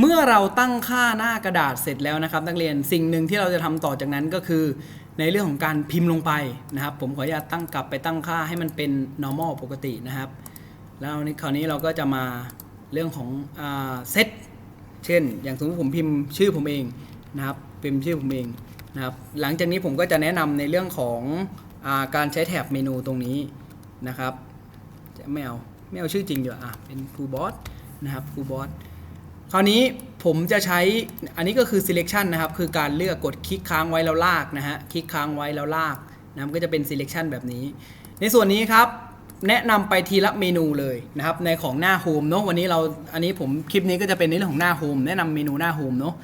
เมื่อเราตั้งค่าหน้ากระดาษเสร็จแล้วนะครับ นักเรียนสิ่งหนึ่งที่เราจะทำต่อจากนั้นก็คือ ในเรื่องของการพิมพ์ลงไปนะครับ ผมขออนุญาตตั้งกลับไปตั้งค่าให้มันเป็น normal ปกตินะครับ แล้วในคราวนี้เราก็จะมาเรื่องของเซตเช่น อย่างสมมติผมพิมพ์ชื่อผมเองนะครับพิมพ์ชื่อผมเองนะครับหลังจากนี้ผมก็จะแนะนำในเรื่องของอาการใช้แถบเมนูตรงนี้นะครับจะไม่เอาไม่เอาชื่อจริงเดี๋ยวอะเป็น full boss นะครับ full boss คราวนี้ผมจะใช้อันนี้ก็คือ selection นะครับ คือการเลือกกดคลิกค้างไว้แล้วลากนะฮะ คลิกค้างไว้แล้วลากนะครับก็จะเป็น selection แบบนี้ ในส่วนนี้ครับ แนะนำไปทีละเมนูเลยนะครับ ในของหน้าโฮมเนาะวันนี้เราอันนี้ผมคลิปนี้ก็จะเป็นในเรื่องของหน้าโฮมแนะนำเมนูหน้าโฮมเนาะ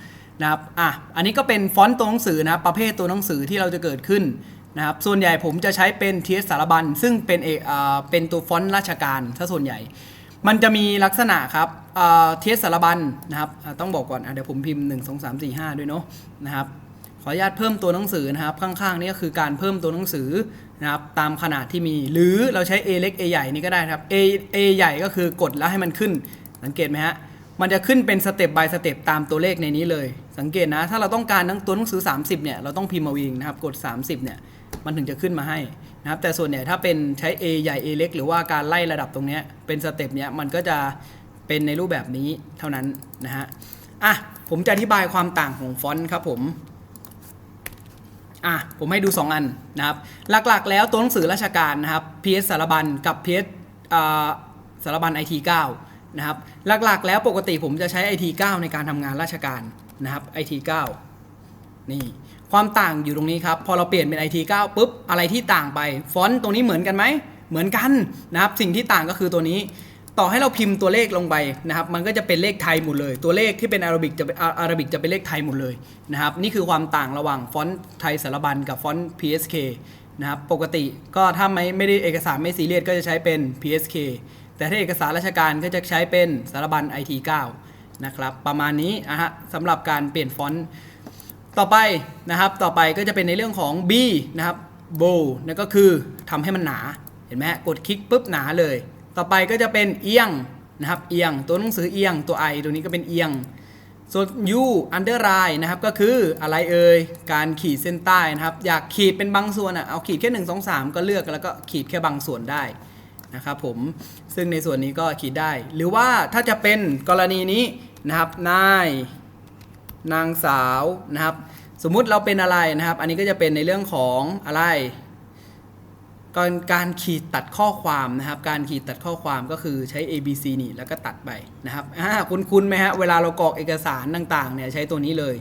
นะครับ อะ อันนี้ก็เป็นฟอนต์ตัวหนังสือนะครับ ประเภทตัวหนังสือที่เราจะเกิดขึ้นนะครับ ส่วนใหญ่ผมจะใช้เป็น TS สารบัญ ซึ่งเป็นเออเป็นตัวฟอนต์ราชการถ้าส่วนใหญ่ มันจะมีลักษณะครับเทสสารบัญนะครับต้องบอกก่อนอเดี๋ยวผมพิมพ์ 1 2 3 4 5 ด้วยเนาะนะครับขออนุญาตเพิ่มตัวหนังสือนะครับข้างๆนี่ก็คือการเพิ่มตัวหนังสือนะครับตามขนาดที่มี หรือเราใช้ A เล็ก A ใหญ่นี่ก็ได้ครับ A A ใหญ่ก็คือกดแล้วให้มันขึ้น สังเกตไหมฮะมันจะขึ้นเป็นสเต็ป by สเต็ปตามตัวเลขในนี้เลย สังเกตนะ ถ้าเราต้องการทั้งตัวหนังสือ 30เนี่ยเราต้องพิมพ์เอาเองนะครับกด 30เนี่ยมันถึงจะขึ้นมาให้ นะครับแต่ส่วนใหญ่ถ้าเป็นใช้ A ใหญ่ A เล็ก หรือว่าการไล่ระดับตรงนี้เป็นสเต็ปเนี้ยมันก็จะเป็นในรูปแบบนี้เท่านั้นนะฮะอะผมจะอธิบายความต่างของฟอนต์ครับผมอะผมให้ดู 2 อันนะครับหลักๆ แล้วตัวหนังสือราชการนะครับ PS สารบัญกับ PS อ่าสารบัญ IT 9 นะครับหลักๆ แล้วปกติผมจะใช้ IT 9 ในการทำงานราชการนะครับ IT 9 นี่ ความต่างอยู่ตรงนี้ครับ พอเราเปลี่ยนเป็น IT 9 ปุ๊บ อะไรที่ต่างไป ฟอนต์ตรงนี้เหมือนกันไหม เหมือนกันนะครับ สิ่งที่ต่างก็คือตัวนี้ ต่อให้เราพิมพ์ตัวเลขลงไปนะครับ มันก็จะเป็นเลขไทยหมดเลย ตัวเลขที่เป็นอาราบิกจะเป็นอาราบิกจะเป็นเลขไทยหมดเลยนะครับ นี่คือความต่างระหว่างฟอนต์ไทยสารบัญกับฟอนต์ PSK นะครับ ปกติก็ถ้าไม่ไม่ได้เอกสารไม่ซีเรียสก็จะใช้เป็น PSK แต่ถ้าเอกสารราชการก็จะใช้เป็นสารบัญ IT 9 นะครับ ประมาณนี้นะฮะสำหรับการเปลี่ยนฟอนต์ ต่อไปนะครับต่อไปก็จะเป็นในเรื่องของ B นะครับ bow นั่นก็คือทำให้มันหนาเห็นไหมกดคลิกปุ๊บหนาเลย ต่อไปก็จะเป็นเอียงนะครับเอียงตัวหนังสือเอียงตัว I ตัวนี้ก็เป็นเอียงส่วน U underline นะครับก็คืออะไรเอ่ยการขีดเส้นใต้นะครับอยากขีดเป็นบางส่วนอะเอาขีดแค่1 2 3 ก็เลือกแล้วก็ขีดแค่บางส่วนได้นะครับผมซึ่งในส่วนนี้ก็ขีดได้ หรือว่าถ้าจะเป็นกรณีนี้นะครับนาย นางสาวนะครับ สมมุติเราเป็นอะไรนะครับ อันนี้ก็จะเป็นในเรื่องของอะไรการการขีดตัดข้อความนะครับ การขีดตัดข้อความก็คือใช้ A B C นี่แล้วก็ตัดไปนะครับคุณคุณไหมฮะเวลาเรากรอกเอกสารต่างๆเนี่ยใช้ตัวนี้เลย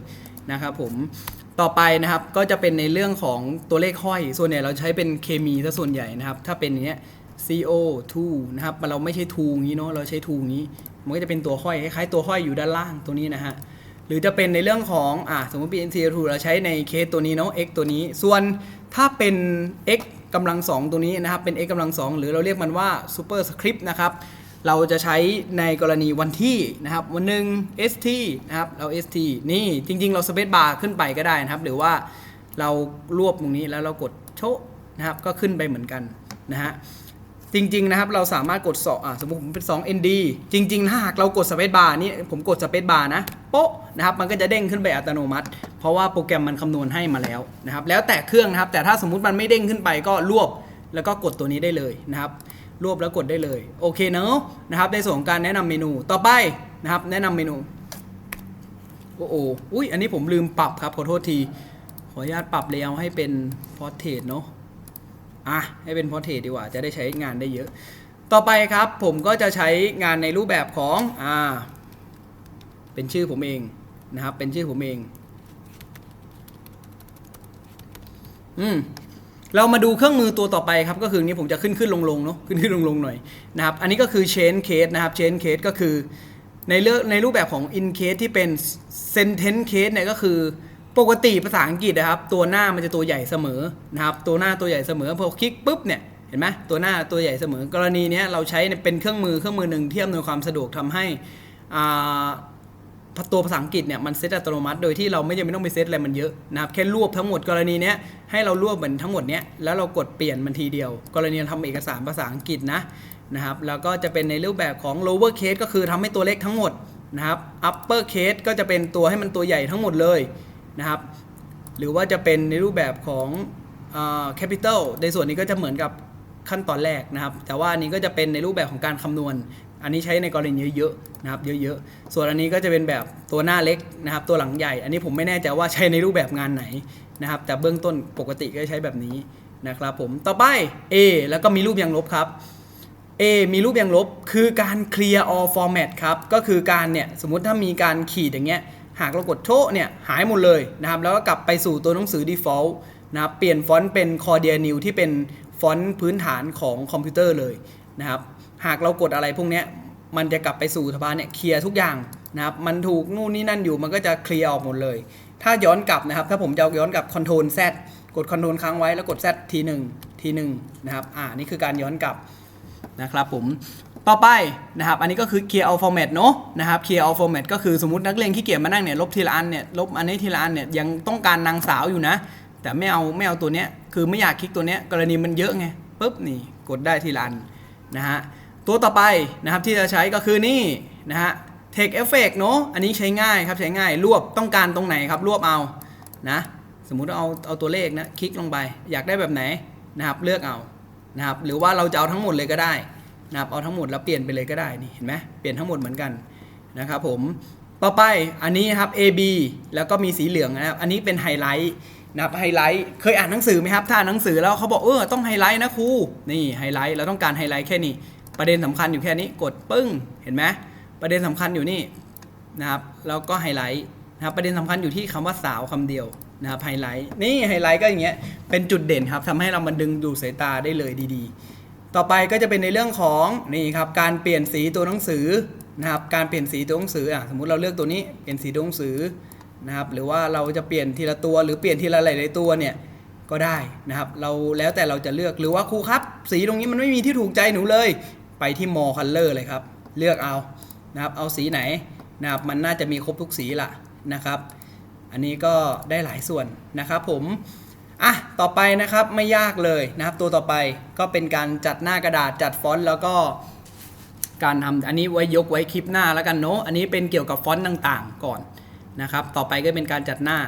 นะครับผมต่อไปนะครับก็จะเป็นในเรื่องของตัวเลขห้อย ส่วนใหญ่เราใช้เป็นเคมีซะส่วนใหญ่นะครับ ถ้าเป็นอย่างเนี้ย CO2 นะครับเราไม่ใช่ทูงี้เนาะเราใช้ทูงี้ มันก็จะเป็นตัวห้อยคล้ายๆตัวห้อยอยู่ด้านล่างตัวนี้นะฮะ หรือจะเป็นในเรื่องของอ่าสมมติเป็น NCA2 เราใช้ในเคสตัวนี้เนาะ x ตัวนี้ ส่วนถ้าเป็น x กำลังสองตัวนี้นะครับ เป็น x กำลังสองหรือเราเรียกมันว่า super script นะครับ เราจะใช้ในกรณีวันที่นะครับวันหนึ่ง st นะครับ เรา st นี่จริง ๆ เรา space bar ขึ้นไปก็ได้นะครับ หรือว่าเรารวบตรงนี้แล้วเรากดโชะนะครับ ก็ขึ้นไปเหมือนกันนะฮะ จริง ๆ นะครับ เราสามารถกดสองอะสมมติผมเป็น2 ND จริงๆถ้าหากเรากด Space Bar นี่ผมกด Space Bar นะโป๊ะนะครับมันก็จะเด้งขึ้นไปอัตโนมัติ เพราะว่าโปรแกรมมันคำนวณให้มาแล้วนะครับแล้วแต่เครื่องนะครับ แต่ถ้าสมมุติมันไม่เด้งขึ้นไปก็รวบแล้วก็กดตัวนี้ได้เลยนะครับรวบแล้วกดได้เลยโอเคเนอะนะครับในส่วนของการแนะนำเมนูต่อไปนะครับ แนะนำเมนูโอ้โหอุ้ยอันนี้ผมลืมปรับครับขอโทษทีขออนุญาตปรับเลเยอร์ให้เป็น Portrait เนอะ อะให้เป็นพอเทสดีกว่า จะได้ใช้งานได้เยอะ ต่อไปครับผมก็จะใช้งานในรูปแบบของอ่าเป็นชื่อผมเองนะครับ เป็นชื่อผมเอง อืมเรามาดูเครื่องมือตัวต่อไปครับ ก็คือนี้ผมจะขึ้นขึ้นลงลงเนาะขึ้นขึ้นลงลงหน่อยนะครับ อันนี้ก็คือ chain case นะครับ chain case ก็คือในเรื่องในรูปแบบของ in case ที่เป็น sentence case เนี่ยก็คือ ปกติภาษาอังกฤษนะครับ ตัวหน้ามันจะตัวใหญ่เสมอนะครับ ตัวหน้าตัวใหญ่เสมอพอคลิกปุ๊บเนี่ยเห็นไหมตัวหน้าตัวใหญ่เสมอ กรณีนี้เราใช้เป็นเครื่องมือเครื่องมือหนึ่งที่อำนวยความสะดวกทำให้ตัวภาษาอังกฤษเนี่ยมันเซตอัตโนมัติ โดยที่เราไม่จำเป็นต้องไปเซตอะไรมันเยอะนะครับแค่รวบทั้งหมดกรณีเนี้ยให้เรารวบเหมือนทั้งหมดเนี้ยแล้วเรากดเปลี่ยนมันทีเดียว กรณีทำเอกสารภาษาอังกฤษนะนะครับแล้วก็จะเป็นในรูปแบบของ lower case ก็คือทำให้ตัวเลขทั้งหมดนะครับ upper case ก็จะเป็นตัวให้มันตัวใหญ่ทั้งหมดเลย นะครับ หรือว่าจะเป็นในรูปแบบของอ่า capital ในส่วนนี้ก็จะเหมือนกับขั้นตอนแรกนะครับ แต่ว่าอันนี้ก็จะเป็นในรูปแบบของการคำนวณ อันนี้ใช้ในกรณีเยอะๆนะครับ เยอะๆ ส่วนอันนี้ก็จะเป็นแบบตัวหน้าเล็กนะครับ ตัวหลังใหญ่ อันนี้ผมไม่แน่ใจว่าใช้ในรูปแบบงานไหนนะครับ แต่เบื้องต้นปกติก็ใช้แบบนี้นะครับผม ต่อไป A แล้วก็มีรูปยางลบครับ A มีรูปยางลบคือการ clear all format ครับ ก็คือการเนี่ยสมมติถ้ามีการขีดอย่างเงี้ย หากเรากดโชะเนี่ยหายหมดเลยนะครับแล้วก็กลับไปสู่ตัวหนังสือ default นะครับเปลี่ยนฟอนต์เป็น Cordia New ที่เป็นฟอนต์พื้นฐานของคอมพิวเตอร์เลยนะครับหากเรากดอะไรพวกเนี้ยมันจะกลับไปสู่สภาเนี่ยเคลียร์ทุกอย่างนะครับมันถูกนู่นนี่นั่นอยู่มันก็จะเคลียร์ออกหมดเลย ถ้าย้อนกลับนะครับ ถ้าผมจะย้อนกลับ Ctrl Z กด Ctrl ค้างไว้แล้วกด Z ทีหนึ่งทีหนึ่งนะครับอ่านี่คือการย้อนกลับนะครับผม ต่อไปนะครับ อันนี้ก็คือ clear all format เนอะนะครับ clear all format ก็คือสมมตินักเรียนขี้เกียจมานั่งเนี่ยลบทีละอันเนี่ยลบอันนี้ทีละอันเนี่ยยังต้องการนางสาวอยู่นะ แต่ไม่เอาไม่เอาตัวเนี้ยคือไม่อยากคลิกตัวเนี้ยกรณีมันเยอะไงปุ๊บนี่กดได้ทีละอันนะฮะตัวต่อไปนะครับที่จะใช้ก็คือนี่นะฮะ text effect เนอะอันนี้ใช้ง่ายครับใช้ง่ายรวบต้องการตรงไหนครับรวบเอานะสมมุติเอาเอาตัวเลขนะคลิกลงไป อยากได้แบบไหนนะครับเลือกเอานะครับหรือว่าเราจะเอาทั้งหมดเลยก็ได้ นะครับเอาทั้งหมดแล้วเปลี่ยนไปเลยก็ได้นี่เห็นไหมเปลี่ยนทั้งหมดเหมือนกันนะครับผมต่อไปอันนี้ครับ A B แล้วก็มีสีเหลืองนะครับอันนี้เป็นไฮไลท์นะครับไฮไลท์เคยอ่านหนังสือไหมครับ ถ้าอ่านหนังสือแล้วเขาบอกเออต้องไฮไลท์นะครูนี่ไฮไลท์เราต้องการไฮไลท์แค่นี้ประเด็นสำคัญอยู่แค่นี้กดปึ้งเห็นไหมประเด็นสำคัญอยู่นี่นะครับแล้วก็ไฮไลท์นะครับประเด็นสำคัญอยู่ที่คำว่าสาวคำเดียวนะครับไฮไลท์นี่ไฮไลท์ก็อย่างเงี้ยเป็นจุดเด่นครับทำให้เรามันดึงดูดสายตาได้เลยดีๆ ต่อไปก็จะเป็นในเรื่องของนี่ครับการเปลี่ยนสีตัวหนังสือนะครับการเปลี่ยนสีตัวหนังสืออะสมมุติเราเลือกตัวนี้เปลี่ยนสีตัวหนังสือนะครับหรือว่าเราจะเปลี่ยนทีละตัวหรือเปลี่ยนทีละหลายๆตัวเนี่ยก็ได้นะครับเราแล้วแต่เราจะเลือกหรือว่าครูครับ สีตรงนี้มันไม่มีที่ถูกใจหนูเลย ไปที่มอคัลเลอร์เลยครับ เลือกเอานะครับเอาสีไหนนะครับมันน่าจะมีครบทุกสีละนะครับ อันนี้ก็ได้หลายส่วนนะครับผม อะต่อไปนะครับไม่ยากเลยนะครับ ตัวต่อไปก็เป็นการจัดหน้ากระดาษจัดฟอนต์แล้วก็การทำอันนี้ไว้ยกไว้คลิปหน้าแล้วกันเนาะอันนี้เป็นเกี่ยวกับฟอนต์ต่างๆ ก่อนนะครับ ต่อไปก็เป็นการจัดหน้า